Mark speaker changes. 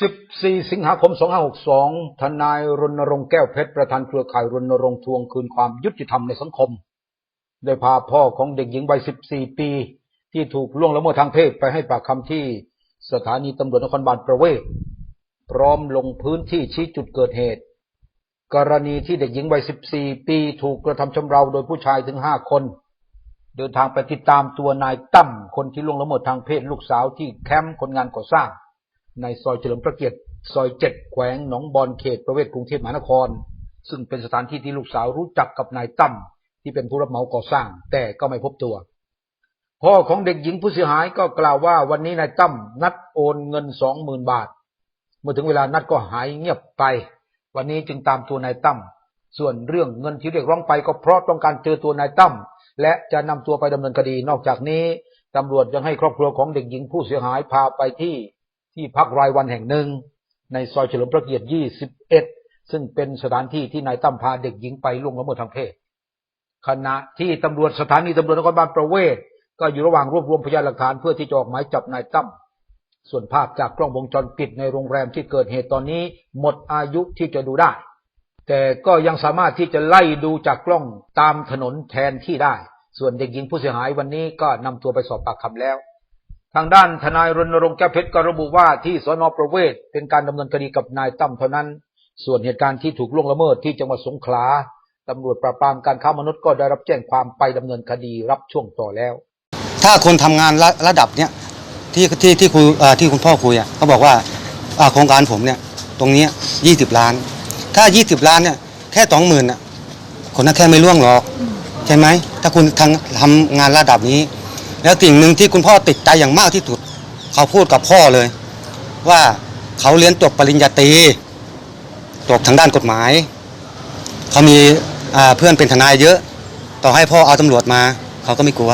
Speaker 1: 14 สิงหาคม 2562 ทนายรณรงค์แก้วเพชร ประธานเครือข่ายรณรงค์ทวงคืนความยุติธรรมในสังคม ได้พาพ่อของเด็กหญิงวัย 14 ปี ที่ถูกล่วงละเมิดทางเพศไปให้ปากคำที่สถานีตำรวจนครบาลประเวศ พร้อมลงพื้นที่ชี้จุดเกิดเหตุ กรณีที่เด็กหญิงวัย 14 ปีถูกกระทำชำเราโดยผู้ชายถึง 5 คน เดินทางไปติดตามตัวนายตั้มคนที่ล่วงละเมิดทางเพศลูกสาวที่แคมป์คนงานก่อสร้าง ในซอยเฉลิมพระเกียรติซอยเจ็ดแขวงหนองบอนเขตประเวศกรุงเทพมหานคร ซึ่งเป็นสถานที่ที่ลูกสาวรู้จักกับนายตั้มที่เป็นผู้รับเหมาก่อสร้าง แต่ก็ไม่พบตัว พ่อของเด็กหญิงผู้เสียหายก็กล่าวว่าวันนี้นายตั้มนัดโอนเงินสองหมื่นบาท เมื่อถึงเวลานัดก็หายเงียบไป วันนี้จึงตามตัวนายตั้มส่วนเรื่องเงินที่เรียกร้องไปก็เพราะต้องการเจอตัวนายตั้มและจะนำตัวไปดำเนินคดีนอกจากนี้ตำรวจยังให้ครอบครัวของเด็กหญิงผู้เสียหายพาไปที่ ที่พักรายวันแห่งหนึ่ง ในซอยเฉลิมพระเกียรติ 21 ซึ่งเป็นสถานที่ที่นายตั้มพาเด็กหญิงไปล่วงละเมิดทางเพศ ขณะที่ตำรวจสถานีตำรวจนครบาลประเวศ ก็อยู่ระหว่างรวบรวมพยานหลักฐานเพื่อที่จะออกหมายจับนายตั้มส่วนภาพจากกล้องวงจรปิดในโรงแรมที่เกิดเหตุตอนนี้ หมดอายุที่จะดูได้ แต่ก็ยังสามารถที่จะไล่ดูจากกล้องตามถนนแทนที่ได้ ส่วนเด็กหญิงผู้เสียหายวันนี้ก็นำตัวไปสอบปากคำแล้ว ทางด้านทนายรณรงค์แก้วเพชรก็ระบุว่าที่สนประเวศเป็นการดำเนินคดีกับนายตั้มเท่านั้น ส่วนเหตุการณ์ที่ถูกล่วงละเมิดที่จังหวัดสงขลาตำรวจปราบปรามการค้ามนุษย์ก็ได้รับแจ้งความไปดำเนินคดีรับช่วงต่อแล้ว
Speaker 2: ถ้าคนทำงานระระดับเนี้ยที่ที่ที่คุยที่คุณพ่อคุยอะเขาบอกว่าโครงการผมเนี่ยตรงนี้ยี่สิบล้าน ถ้ายี่สิบล้านเนี่ยแค่สองหมื่นอะคนนั้นแค่ไม่ล่วงหรอกใช่ไหมถ้าคุณทำทำงานระดับนี้ แล้วสิ่งหนึ่งที่คุณพ่อติดใจอย่างมากที่สุด เขาพูดกับพ่อเลย ว่าเขาเรียนจบปริญญาตรีจบทางด้านกฎหมาย เขามีเพื่อนเป็นทนายเยอะ ต่อให้พ่อเอาตำรวจมา เขาก็ไม่กลัว